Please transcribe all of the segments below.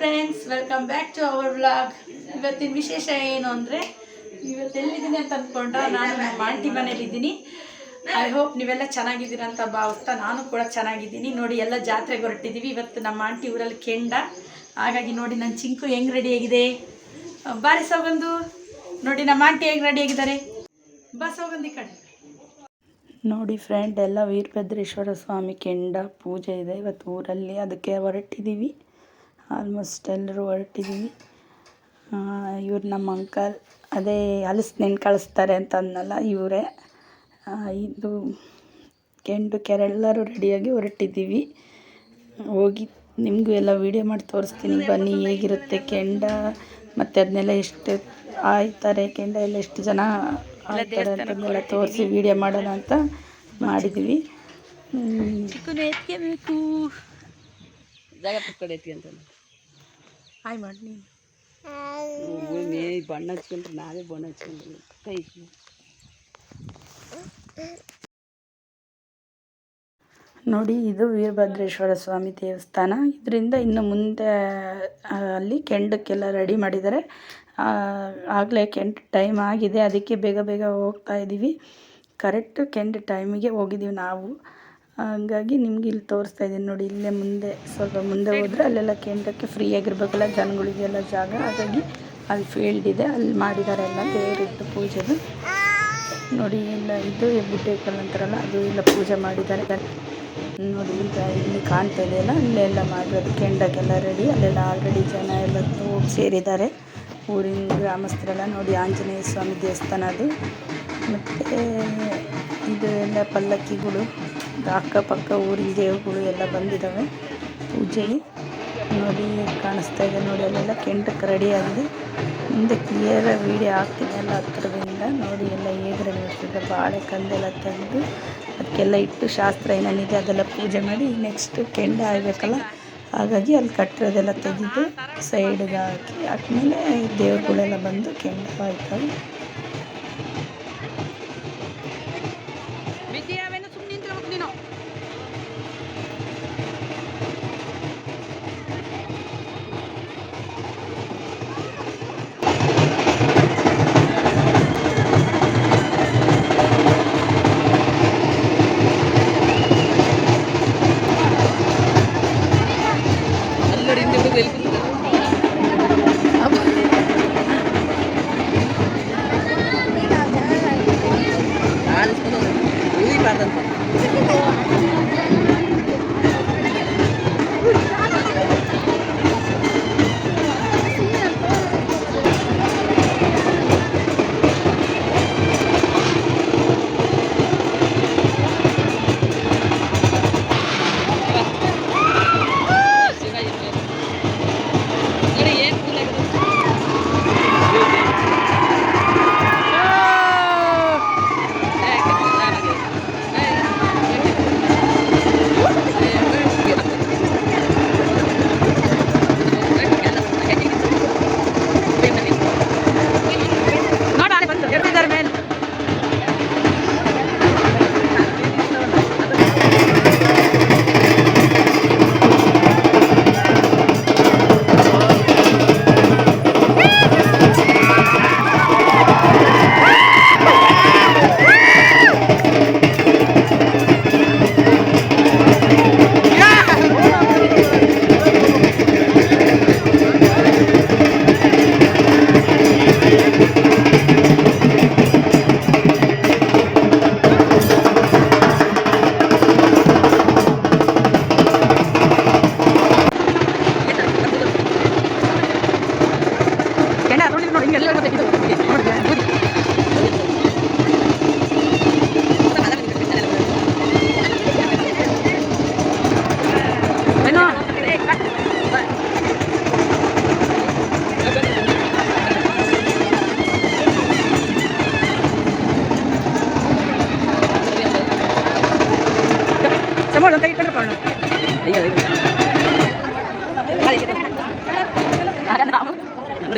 Friends welcome back to our vlog ಇವತ್ತಿನ ವಿಶೇಷ ಏನು ಅಂದರೆ, ಇವತ್ತು ಎಲ್ಲಿದ್ದೀನಿ ಅಂತ ಅಂದ್ಕೊಂಡ ನಾನು ನಮ್ಮ ಆಂಟಿ ಮನೇಲಿದ್ದೀನಿ ಐ ಹೋಪ್ ನೀವೆಲ್ಲ ಚೆನ್ನಾಗಿದ್ದೀರ ಅಂತ ಭಾವಿಸ್ತಾ ನಾನು ಕೂಡ ಚೆನ್ನಾಗಿದ್ದೀನಿ. ನೋಡಿ, ಎಲ್ಲ ಜಾತ್ರೆಗೆ ಹೊರಟಿದ್ದೀವಿ. ಇವತ್ತು ನಮ್ಮ ಆಂಟಿ ಊರಲ್ಲಿ ಕೆಂಡ. ಹಾಗಾಗಿ ನೋಡಿ, ನನ್ನ ಚಿಂಕು ಹೆಂಗೆ ರೆಡಿಯಾಗಿದೆ ಬಾರಿ ಸೌಗಂದು ನೋಡಿ, ನಮ್ಮ ಆಂಟಿ ಹೆಂಗೆ ರೆಡಿಯಾಗಿದ್ದಾರೆ ಬಾ ಸೌಗಂದಿ ಕಡೆ. ನೋಡಿ ಫ್ರೆಂಡ್ ಎಲ್ಲ ವೀರಭದ್ರೇಶ್ವರ ಸ್ವಾಮಿ ಕೆಂಡ ಪೂಜೆ ಇದೆ ಇವತ್ತು ಊರಲ್ಲಿ. ಅದಕ್ಕೆ ಹೊರಟಿದ್ದೀವಿ. ಆಲ್ಮೋಸ್ಟ್ ಎಲ್ಲರೂ ಹೊರಟಿದ್ದೀವಿ ಇವ್ರು ನಮ್ಮ ಅಂಕಲ್ ಅದೇ ಹಲಸು ನೆನ್ ಕಳಿಸ್ತಾರೆ ಅಂತ ಅಂದನಲ್ಲ ಇವರೇ. ಇದು ಕೆಂಡು ಕೆರೆ ಎಲ್ಲರೂ ರೆಡಿಯಾಗಿ ಹೊರಟಿದ್ದೀವಿ. ಹೋಗಿ ನಿಮಗೂ ಎಲ್ಲ ವೀಡಿಯೋ ಮಾಡಿ ತೋರಿಸ್ತೀನಿ. ಬನ್ನಿ ಹೇಗಿರುತ್ತೆ ಕೆಂಡ. ಮತ್ತು ಅದನ್ನೆಲ್ಲ ಎಷ್ಟು ಆಯ್ತಾರೆ ಕೆಂಡ ಎಲ್ಲ ಎಷ್ಟು ಜನ ಆಯ್ತಾರೆ ಅಂತಂದೆಲ್ಲ ತೋರಿಸಿ ವೀಡಿಯೋ ಮಾಡೋಣ ಅಂತ ಮಾಡಿದ್ವಿ ಜಾಗ ಅಂತ. ಹಾಯ್ ಮಾಡಿ ನೀನು. ಭೂಮಿ ಬಣ್ಣ ಹಚ್ಕೊಂಡ್ರೆ ನಾವೇ ಬಣ್ಣ ಹಚ್ಕೊಂಡ್ರಿ. ಕೈ ನೋಡಿ ಇದು ವೀರಭದ್ರೇಶ್ವರ ಸ್ವಾಮಿ ದೇವಸ್ಥಾನ. ಇದರಿಂದ ಇನ್ನು ಮುಂದೆ ಅಲ್ಲಿ ಕೆಂಡಕ್ಕೆಲ್ಲ ರೆಡಿ ಮಾಡಿದ್ದಾರೆ. ಆಗಲೇ ಕೆಂಡ ಟೈಮ್ ಆಗಿದೆ. ಅದಕ್ಕೆ ಬೇಗ ಬೇಗ ಹೋಗ್ತಾ ಇದ್ದೀವಿ ಕರೆಕ್ಟ್ ಕೆಂಡ ಟೈಮಿಗೆ ಹೋಗಿದ್ದೀವಿ ನಾವು. ಹಂಗಾಗಿ ನಿಮ್ಗೆ ಇಲ್ಲಿ ತೋರಿಸ್ತಾ ಇದ್ದೀನಿ ನೋಡಿ, ಇಲ್ಲೇ ಮುಂದೆ, ಸ್ವಲ್ಪ ಮುಂದೆ ಹೋದರೆ ಅಲ್ಲೆಲ್ಲ ಕೇಂದ್ರಕ್ಕೆ ಫ್ರೀ ಆಗಿರ್ಬೇಕಲ್ಲ ಜನಗಳಿಗೆಲ್ಲ ಜಾಗ, ಹಾಗಾಗಿ ಅಲ್ಲಿ ಫೀಲ್ಡ್ ಇದೆ, ಅಲ್ಲಿ ಮಾಡಿದ್ದಾರೆ ಎಲ್ಲ ದೇವರಿದ್ದು ಪೂಜೆದು. ನೋಡಿ ಇಲ್ಲ ಇದು ಬುಡ್ಡೆ ಕಲ್ಲು ಅಂತಾರಲ್ಲ, ಅದು ಇಲ್ಲ ಪೂಜೆ ಮಾಡಿದ್ದಾರೆ. ನೋಡಿ, ಈಗ ಇಲ್ಲಿ ಕಾಣ್ತಾ ಇದೆಯಲ್ಲ ಅಲ್ಲೆಲ್ಲ ಮಾಡಿರೋದು ಕೆಂಡಕ್ಕೆಲ್ಲ ರೆಡಿ ಅಲ್ಲೆಲ್ಲ ಆಲ್ರೆಡಿ ಜನ ಎಲ್ಲ ಹೋಗಿ ಸೇರಿದ್ದಾರೆ. ಊರಿನ ಗ್ರಾಮಸ್ಥರೆಲ್ಲ ನೋಡಿ, ಆಂಜನೇಯ ಸ್ವಾಮಿ ದೇವಸ್ಥಾನ ಅದು. ಮತ್ತು ಇದು ಎಲ್ಲ ಪಲ್ಲಕ್ಕಿಗಳು. ಅಕ್ಕಪಕ್ಕ ಊರಿನ ದೇವರುಗಳು ಎಲ್ಲ ಬಂದಿದ್ದಾವೆ. ಪೂಜೆಗೆ ನೋಡಿ ಕಾಣಿಸ್ತಾ ಇದೆ ನೋಡಿ, ಅಲ್ಲೆಲ್ಲ ಕೆಂಟಕ್ಕೆ ರೆಡಿ ಆಗಿದೆ. ಮುಂದೆ ಕ್ಲಿಯರ್ ವೀಡಿಯೋ ಹಾಕ್ತೀನಿ ಎಲ್ಲ ಹತ್ರದಿಂದ. ನೋಡಿ ಎಲ್ಲ ಹೇಗೆ ರೆಡಿ ಮಾಡ್ತಿದ್ದೆ ಬಾಳೆಕಂದೆಲ್ಲ ತಂದು ಅದಕ್ಕೆಲ್ಲ ಇಟ್ಟು ಶಾಸ್ತ್ರ ಏನೇನಿದೆ ಅದೆಲ್ಲ ಪೂಜೆ ಮಾಡಿ ನೆಕ್ಸ್ಟ್ ಕೆಂಡ ಆಗಬೇಕಲ್ಲ? ಹಾಗಾಗಿ ಅಲ್ಲಿ ಕಟ್ಟಿರೋದೆಲ್ಲ ತೆಗೆದು ಸೈಡ್ಗೆ ಹಾಕಿ ಆದ್ಮೇಲೆ ದೇವ್ರುಗಳೆಲ್ಲ ಬಂದು ಕೆಂಡ ಆಯ್ತವೆ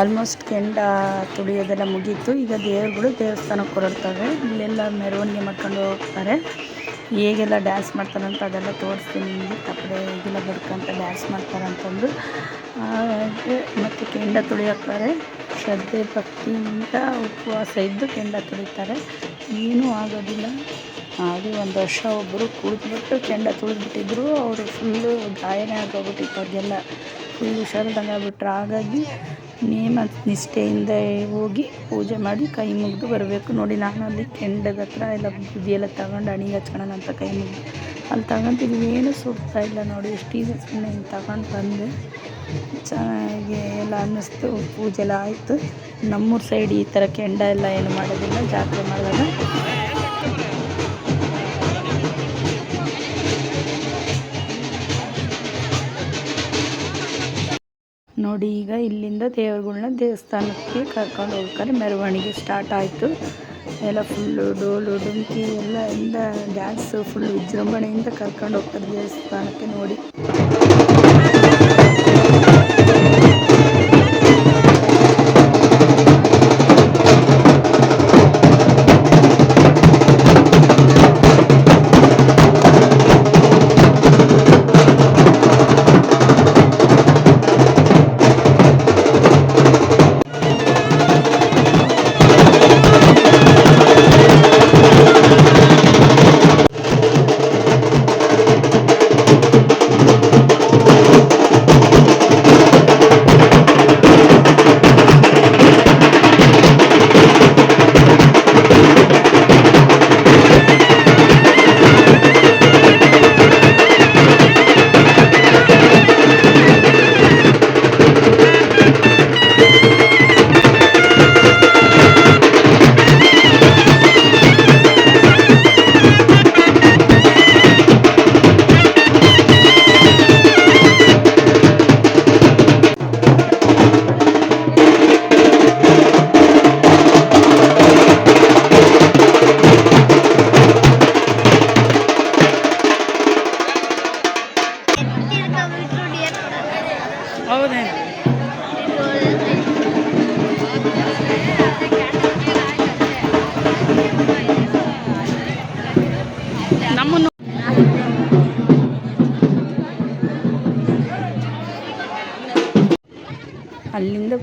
ಆಲ್ಮೋಸ್ಟ್ ಕೆಂಡ ತುಳಿಯೋದೆಲ್ಲ ಮುಗೀತು. ಈಗ ದೇವ್ರುಗಳು ದೇವಸ್ಥಾನಕ್ಕೆ ಹೊರಡ್ತವೆ ಇಲ್ಲೆಲ್ಲ ಮೆರವಣಿಗೆ ಮಾಡ್ಕೊಂಡು ಹೋಗ್ತಾರೆ. ಹೇಗೆಲ್ಲ ಡ್ಯಾನ್ಸ್ ಮಾಡ್ತಾರಂತ ಅದೆಲ್ಲ ತೋರಿಸ್ತೀನಿ ನಿಮಗೆ. ತಪ್ಪದೆ ಇದೆಲ್ಲ ಬಡ್ಕೊಂತ ಡ್ಯಾನ್ಸ್ ಮಾಡ್ತಾರಂತಂದು ಮತ್ತು ಕೆಂಡ ತುಳಿಯೋಕ್ತಾರೆ ಶ್ರದ್ಧೆ ಭಕ್ತಿಯಿಂದ ಉಪವಾಸ ಇದ್ದು ಕೆಂಡ ತುಳಿತಾರೆ. ಏನೂ ಆಗೋದಿಲ್ಲ. ಹಾಗೆ ಒಂದು ವರ್ಷ ಒಬ್ಬರು ಕುಳಿತುಬಿಟ್ಟು ಕೆಂಡ ತುಳಿದ್ಬಿಟ್ಟಿದ್ರು. ಅವರು ಫುಲ್ಲು ಗಾಯನೇ ಆಗೋಗ್ಬಿಟ್ಟಿತ್ತು. ಅವ್ರಿಗೆಲ್ಲ ಫುಲ್ ಹುಷಾರಿಲ್ದಂಗೆ ಆಗ್ಬಿಟ್ರು ಹಾಗಾಗಿ ನೇಮ ನಿಷ್ಠೆಯಿಂದ ಹೋಗಿ ಪೂಜೆ ಮಾಡಿ ಕೈ ಮುಗಿದು ಬರಬೇಕು. ನೋಡಿ, ನಾನು ಅಲ್ಲಿ ಕೆಂಡದ ಹತ್ರ ಎಲ್ಲ ಬುದ್ಧಿಯೆಲ್ಲ ತಗೊಂಡು ಅಣಿಗೆ ಹಚ್ಕೊಳ್ಳೋಣ ಅಂತ ಕೈ ಮುಗಿದು. ಅಲ್ಲಿ ತಗೊಂತಿದ್ವಿ ಏನೂ ಸುಡ್ತಾ ಇಲ್ಲ ನೋಡಿ, ಎಷ್ಟು ಈಸಿ ಸುಮ್ಮನೆ ಹಿಂಗೆ ತಗೊಂಡು ಬಂದೆ. ಚೆನ್ನಾಗಿ ಎಲ್ಲ ಅನ್ನಿಸ್ತು, ಪೂಜೆ ಎಲ್ಲ ಆಯಿತು. ನಮ್ಮೂರ ಸೈಡ್ ಈ ಥರ ಕೆಂಡ ಎಲ್ಲ ಏನು ಮಾಡೋದಿಲ್ಲ, ಜಾತ್ರೆ ಮಾಡಿದಾಗ ನೋಡಿ, ಈಗ ಇಲ್ಲಿಂದ ದೇವ್ರುಗಳ್ನ ದೇವಸ್ಥಾನಕ್ಕೆ ಕರ್ಕೊಂಡು ಹೋಗ್ತಾರೆ. ಮೆರವಣಿಗೆ ಸ್ಟಾರ್ಟ್ ಆಯಿತು. ಎಲ್ಲ ಫುಲ್ಲು ಡೋಲು ಡುಮ್ಕಿ ಎಲ್ಲ ಇಂದ ಡ್ಯಾನ್ಸು ಫುಲ್ ವಿಜೃಂಭಣೆಯಿಂದ ಕರ್ಕೊಂಡು ಹೋಗ್ತಾರೆ ದೇವಸ್ಥಾನಕ್ಕೆ ನೋಡಿ.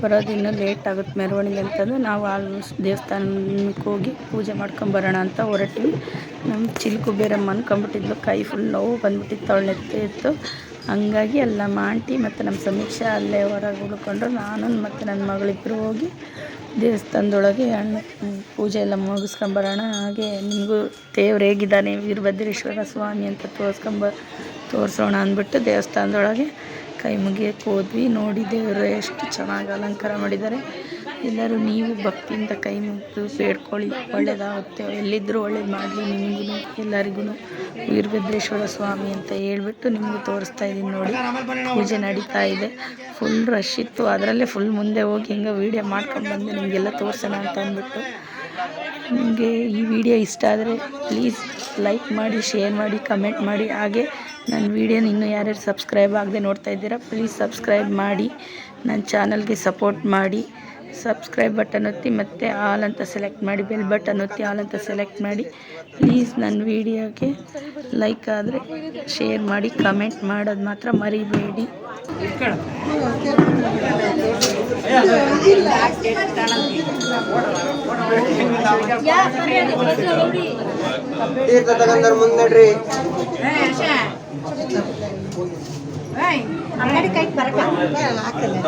ಬರೋದು ಇನ್ನೂ ಲೇಟ್ ಆಗುತ್ತೆ ಮೆರವಣಿಗೆ ಅಂತಂದು ನಾವು ಆಲ್ಮೋಸ್ಟ್ ದೇವಸ್ಥಾನಕ್ಕೆ ಹೋಗಿ ಪೂಜೆ ಮಾಡ್ಕೊಂಬರೋಣ ಅಂತ ಹೊರಟ್ವಿ. ನಮ್ಮ ಚಿಲ್ಕು ಬೇರಮ್ಮ ಅಂದ್ಕೊಂಬಿಟ್ಟಿದ್ಲು ಕೈ ಫುಲ್ ನೋವು ಬಂದ್ಬಿಟ್ಟಿತ್ತು ಅವಳು ಇತ್ತು ಹಂಗಾಗಿ ಎಲ್ಲ ಮಾಂಟಿ ಮತ್ತು ನಮ್ಮ ಸಮೀಕ್ಷೆ ಅಲ್ಲೇ ಹೊರಗೆ ಉಳ್ಕೊಂಡ್ರು ನಾನು ಮತ್ತು ನನ್ನ ಮಗಳಿಬ್ಬರು ಹೋಗಿ ದೇವಸ್ಥಾನದೊಳಗೆ ಹಣ್ಣು, ಪೂಜೆ ಎಲ್ಲ ಮುಗಿಸ್ಕೊಂಬರೋಣ ಹಾಗೆ ನಿಮಗೂ ದೇವ್ರು ಹೇಗಿದ್ದಾನೆ, ವೀರಭದ್ರೇಶ್ವರ ಸ್ವಾಮಿ ಅಂತ ತೋರಿಸ್ಕೊಂಬ ತೋರಿಸೋಣ ಅಂದ್ಬಿಟ್ಟು ದೇವಸ್ಥಾನದೊಳಗೆ ಕೈ ಮುಗಿಯಕ್ಕೆ ಹೋದ್ವಿ. ನೋಡಿ ದೇವರು, ಎಷ್ಟು ಚೆನ್ನಾಗಿ ಅಲಂಕಾರ ಮಾಡಿದ್ದಾರೆ. ಎಲ್ಲರೂ ನೀವು ಭಕ್ತಿಯಿಂದ ಕೈ ಮುಗಿದು ಬೇಡ್ಕೊಳ್ಳಿ. ಒಳ್ಳೇದಾಗುತ್ತೆ. ಎಲ್ಲಿದ್ದರೂ ಒಳ್ಳೇದು ಮಾಡಲಿ ನಿಮಗೂ ಎಲ್ಲರಿಗೂ ವೀರಭದ್ರೇಶ್ವರ ಸ್ವಾಮಿ ಅಂತ ಹೇಳ್ಬಿಟ್ಟು ನಿಮಗೂ ತೋರಿಸ್ತಾ ಇದ್ದೀನಿ ನೋಡಿ. ಪೂಜೆ ನಡೀತಾ ಇದೆ. ಫುಲ್ ರಶ್ ಇತ್ತು. ಅದರಲ್ಲೇ ಫುಲ್ ಮುಂದೆ ಹೋಗಿ ಹಿಂಗೆ ವೀಡಿಯೋ ಮಾಡ್ಕೊಂಡು ಬಂದು ನಿಮಗೆಲ್ಲ ತೋರಿಸೋಣ ಅಂತ ಅಂದ್ಬಿಟ್ಟು. ನಿಮಗೆ ಈ ವಿಡಿಯೋ ಇಷ್ಟ ಆದರೆ ಪ್ಲೀಸ್ ಲೈಕ್ ಮಾಡಿ ಶೇರ್ ಮಾಡಿ ಕಮೆಂಟ್ ಮಾಡಿ. ಹಾಗೆ ನನ್ನ ವೀಡಿಯೋನ ಇನ್ನೂ ಯಾರ್ಯಾರು ಸಬ್ಸ್ಕ್ರೈಬ್ ಆಗದೆ ನೋಡ್ತಾ ಇದ್ದೀರಾ ಪ್ಲೀಸ್ ಸಬ್ಸ್ಕ್ರೈಬ್ ಮಾಡಿ ನನ್ನ ಚಾನಲ್ಗೆ ಸಪೋರ್ಟ್ ಮಾಡಿ ಸಬ್ಸ್ಕ್ರೈಬ್ ಬಟನ್ ಒತ್ತಿ ಮತ್ತು ಆಲ್ ಅಂತ ಸೆಲೆಕ್ಟ್ ಮಾಡಿ ಬೆಲ್ ಬಟನ್ ಒತ್ತಿ ಆಲ್ ಅಂತ ಸೆಲೆಕ್ಟ್ ಮಾಡಿ ಪ್ಲೀಸ್ ನನ್ನ ವೀಡಿಯೋಗೆ ಲೈಕ್ ಆದರೆ ಶೇರ್ ಮಾಡಿ ಕಮೆಂಟ್ ಮಾಡೋದು ಮಾತ್ರ ಮರಿಬೇಡಿ. ಮುಂದಡ್ರಿ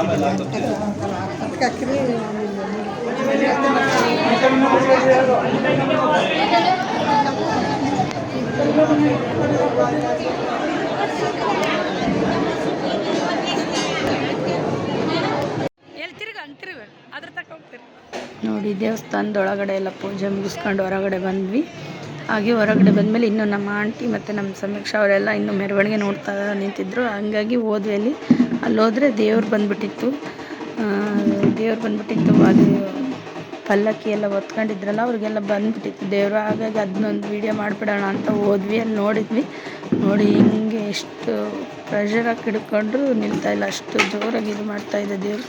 ನೋಡಿ ದೇವಸ್ಥಾನದೊಳಗಡೆ ಎಲ್ಲ ಪೂಜೆ ಮುಗಿಸ್ಕೊಂಡು ಹೊರಗಡೆ ಬಂದ್ವಿ. ಹಾಗೆ ಹೊರಗಡೆ ಬಂದಮೇಲೆ ಇನ್ನು ನಮ್ಮ ಆಂಟಿ ಮತ್ತು ನಮ್ಮ ಸಮೀಕ್ಷಾ ಅವರೆಲ್ಲ ಇನ್ನೂ ಮೆರವಣಿಗೆ ನೋಡ್ತಾ ನಿಂತಿದ್ರು. ಹಂಗಾಗಿ ಅಲ್ಲಿ ಅಲ್ಲಿ. ಹೋದರೆ ದೇವ್ರು ಬಂದ್ಬಿಟ್ಟಿತ್ತು. ದೇವ್ರು ಬಂದ್ಬಿಟ್ಟಿತ್ತು, ಅದು ಪಲ್ಲಕ್ಕಿ ಎಲ್ಲ ಹೊತ್ಕೊಂಡಿದ್ರಲ್ಲ, ಅವ್ರಿಗೆಲ್ಲ ಬಂದ್ಬಿಟ್ಟಿತ್ತು ದೇವರು. ಹಾಗಾಗಿ ಅದನ್ನೊಂದು ವೀಡಿಯೋ ಮಾಡಿಬಿಡೋಣ ಅಂತ ಹೋದ್ವಿ. ಅಲ್ಲಿ ನೋಡಿದ್ವಿ. ನೋಡಿ ಹಿಂಗೆ ಎಷ್ಟು ಪ್ರೆಷರಾಗಿ ಹಿಡ್ಕೊಂಡ್ರು ನಿಲ್ತಾ ಇಲ್ಲ. ಅಷ್ಟು ಜೋರಾಗಿ ಇದು ಮಾಡ್ತಾಯಿದ್ದೆ ದೇವರು.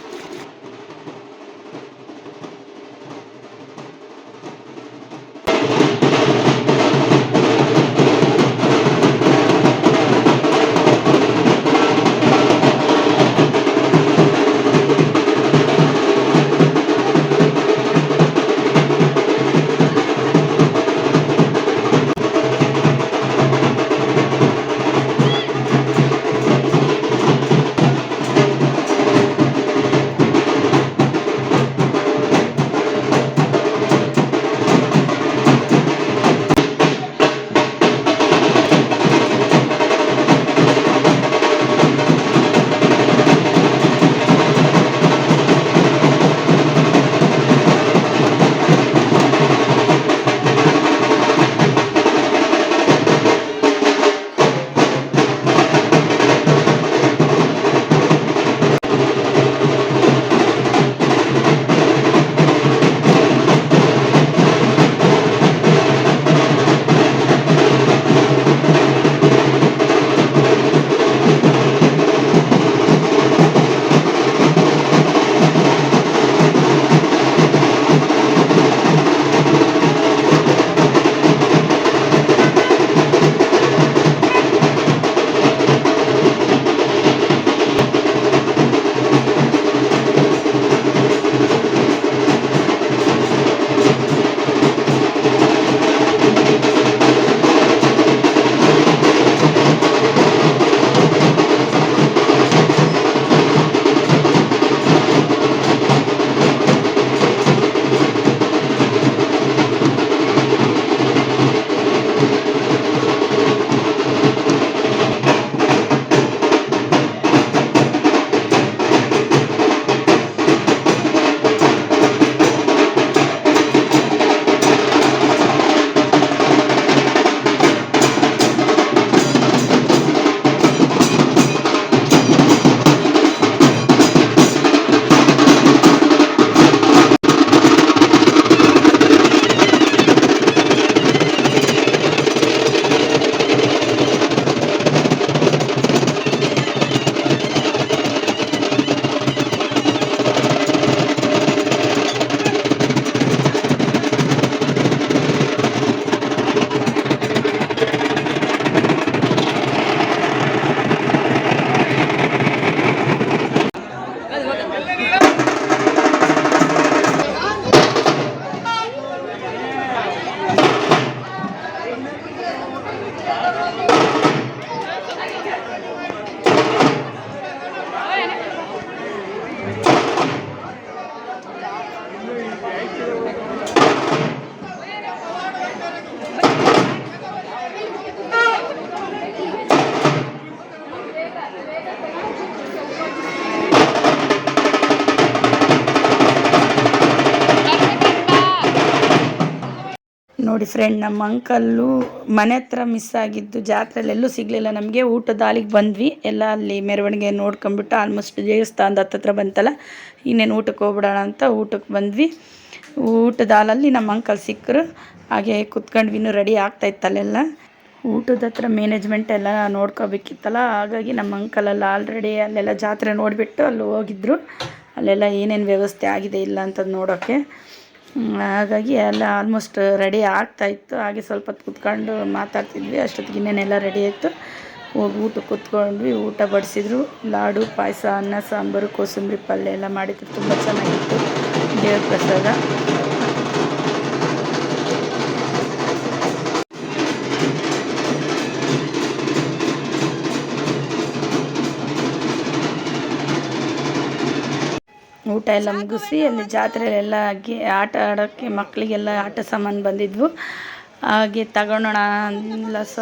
ನೋಡಿ ಫ್ರೆಂಡ್ ನಮ್ಮ ಅಂಕಲ್ಲು ಮನೆ ಹತ್ರ ಮಿಸ್ ಆಗಿದ್ದು ಜಾತ್ರೆಯಲ್ಲಿ ಎಲ್ಲೂ ಸಿಗಲಿಲ್ಲ. ನಮಗೆ ಊಟದ ಅಲ್ಲಿಗೆ ಬಂದ್ವಿ. ಎಲ್ಲ ಅಲ್ಲಿ ಮೆರವಣಿಗೆ ನೋಡ್ಕೊಂಬಿಟ್ಟು ಆಲ್ಮೋಸ್ಟ್ ದೇವಸ್ಥಾನದ ಹತ್ತತ್ರ ಬಂತಲ್ಲ, ಇನ್ನೇನು ಊಟಕ್ಕೆ ಹೋಗ್ಬಿಡೋಣ ಅಂತ ಊಟಕ್ಕೆ ಬಂದ್ವಿ. ಊಟದ ಹಾಲಲ್ಲಿ ನಮ್ಮ ಅಂಕಲ್ ಸಿಕ್ಕರು. ಹಾಗೆ ಕುತ್ಕೊಂಡ್ವಿ ರೆಡಿ ಆಗ್ತಾಯಿತ್ತಲ್ಲೆಲ್ಲ ಊಟದ ಹತ್ರ ಮ್ಯಾನೇಜ್ಮೆಂಟ್ ಎಲ್ಲ ನೋಡ್ಕೋಬೇಕಿತ್ತಲ್ಲ, ಹಾಗಾಗಿ ನಮ್ಮ ಅಂಕಲಲ್ಲಿ ಆಲ್ರೆಡಿ ಅಲ್ಲೆಲ್ಲ ಜಾತ್ರೆ ನೋಡಿಬಿಟ್ಟು ಅಲ್ಲಿ ಹೋಗಿದ್ರು. ಅಲ್ಲೆಲ್ಲ ಏನೇನು ವ್ಯವಸ್ಥೆ ಆಗಿದೆ ಇಲ್ಲ ಅಂತ ನೋಡೋಕ್ಕೆ ಹಾಗಾಗಿ ಎಲ್ಲ ಆಲ್ಮೋಸ್ಟ್ ರೆಡಿ ಆಗ್ತಾಯಿತ್ತು ಹಾಗೆ ಸ್ವಲ್ಪ ಹೊತ್ತು ಕುತ್ಕೊಂಡು ಮಾತಾಡ್ತಿದ್ವಿ. ಅಷ್ಟೊತ್ತಿಗೆ ಇನ್ನೇನೆಲ್ಲ ರೆಡಿ ಆಯಿತು. ಹೋಗಿ ಊಟಕ್ಕೆ ಕುತ್ಕೊಂಡ್ವಿ. ಊಟ ಬಡಿಸಿದ್ರು. ಲಾಡು, ಪಾಯಸ, ಅನ್ನ, ಸಾಂಬಾರು, ಕೋಸಂಬರಿ ಪಲ್ಯ ಎಲ್ಲ ಮಾಡಿದ್ರು. ತುಂಬ ಚೆನ್ನಾಗಿತ್ತು. ದೇವ್ರ ಪ್ರಸಾದ. ಎಲ್ಲ ಮುಗಿಸಿ ಅಲ್ಲಿ ಜಾತ್ರೆಯಲ್ಲೆಲ್ಲ ಹಾಕಿ ಆಟ ಆಡೋಕ್ಕೆ ಮಕ್ಕಳಿಗೆಲ್ಲ ಆಟ ಸಾಮಾನು ಬಂದಿದ್ವು. ಹಾಗೆ ತಗೊಳೋಣ ಎಲ್ಲ ಸ,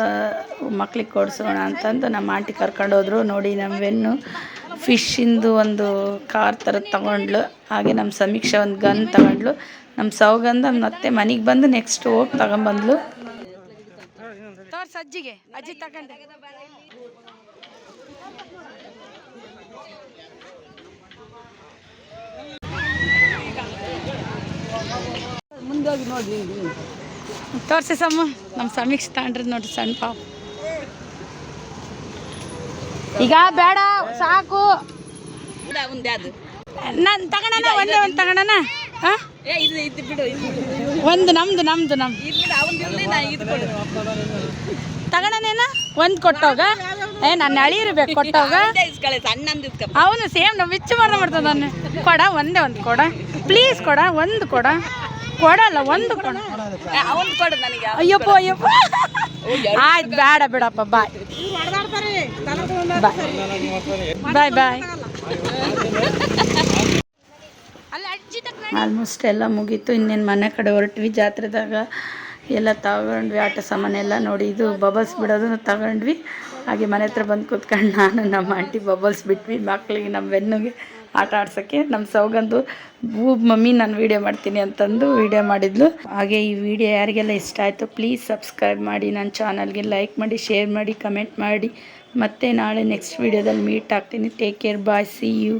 ಮಕ್ಳಿಗೆ ಕೊಡಿಸೋಣ ಅಂತಂದು ನಮ್ಮ ಆಂಟಿ ಕರ್ಕೊಂಡೋದ್ರು ನೋಡಿ ನಮ್ಮ ಬೆನ್ನು ಫಿಶಿಂದು ಒಂದು ಕಾರ್ ಥರದ್ದು ತಗೊಂಡ್ಳು. ಹಾಗೆ ನಮ್ಮ ಸಮೀಕ್ಷೆ ಒಂದು ಗನ್ ತಗೊಂಡ್ಳು. ನಮ್ಮ ಸೌಗಂಧ ಮತ್ತೆ ಮನೆಗೆ ಬಂದು ನೆಕ್ಸ್ಟ್ ಹೋಗಿ ತಗೊಂಬಂದ್ಲು. ಸಜ್ಜಿಗೆ ಅಜ್ಜಿಗೆ. ಅಜ್ಜಿ ತಗೊಂಡೆ. ಮುಂದೋಗಿ ನೋಡಿ ತೋರಿಸಿ ಸಮ್ಮ ನಮ್ಮ ಸಮೀಕ್ಷೆ ತಗೊಂಡ್ರದ್ ನೋಡ್ರಿ ಸಣ್ಣ ಪಾಪ. ಈಗ ಬೇಡ ಸಾಕು. ನಾನು ತಗೋಣ ಒಂದೇ ಒಂದು ತಗೋಣ. ಒಂದು ನಮ್ದು ನಮ್ದು ನಮ್ದು. ತಗೋಣನೇನ ಒಂದು ಕೊಟ್ಟೋಗ? ಏ ನನ್ನ ಅಳಿರ್ಬೇಕು ಕೊಟ್ಟೋಗ? ಅವನು ಸೇಮ್ ನಮ್ಮ ಬಿಚ್ಚು ಮಾರ ಮಾಡ್ತದ ನಾನು. ಕೊಡ ಒಂದೇ ಒಂದು ಕೊಡ. ಪ್ಲೀಸ್ ಕೊಡ ಒಂದು ಕೊಡ. ಕೊಡಲ್ಲ ಒಂದು ಕೊಡ. ಅವ್ನು ಕೊಡು ನನಗೆ ಅಯ್ಯಪ್ಪ ಅಯ್ಯಪ್ಪ. ಆಯ್ತು ಬೇಡ ಬಿಡಪ್ಪ ಬಾಯ್ ಬಾಯ್ ಬಾಯ್ ಆಲ್ಮೋಸ್ಟ್ ಎಲ್ಲ ಮುಗೀತು. ಇನ್ನೇನು ಮನೆ ಕಡೆ ಹೊರಟ್ವಿ. ಜಾತ್ರೆದಾಗ ಎಲ್ಲ ತಗೊಂಡ್ವಿ. ಆಟ ಸಾಮಾನೆಲ್ಲ ನೋಡಿ ಇದು ಬಬಲ್ಸ್ ಬಿಡೋದನ್ನು ತಗೊಂಡ್ವಿ. ಹಾಗೆ ಮನೆ ಹತ್ರ ಬಂದು ಕೂತ್ಕೊಂಡು ನಾನು ನಮ್ಮ ಆಂಟಿ ಬಬಲ್ಸ್ ಬಿಟ್ವಿ. ಮಕ್ಕಳಿಗೆ ನಮ್ಮ ಬೆನ್ನಿಗೆ. ಆಟ ಆಡ್ಸೋಕ್ಕೆ. ನಮ್ಮ ಸೌಗಂದು, ಬೂ, ಮಮ್ಮಿ, ನಾನು ವೀಡಿಯೋ ಮಾಡ್ತೀನಿ ಅಂತಂದು ವೀಡಿಯೋ ಮಾಡಿದ್ಲು. ಹಾಗೆ ಈ ವಿಡಿಯೋ ಯಾರಿಗೆಲ್ಲ ಇಷ್ಟ ಆಯಿತು ಪ್ಲೀಸ್ ಸಬ್ಸ್ಕ್ರೈಬ್ ಮಾಡಿ. ನನ್ನ ಚಾನಲ್ಗೆ ಲೈಕ್ ಮಾಡಿ ಶೇರ್ ಮಾಡಿ ಕಮೆಂಟ್ ಮಾಡಿ. ಮತ್ತೆ ನಾಳೆ ನೆಕ್ಸ್ಟ್ ವೀಡಿಯೋದಲ್ಲಿ ಮೀಟ್ ಆಗ್ತೀನಿ. Take care bye see you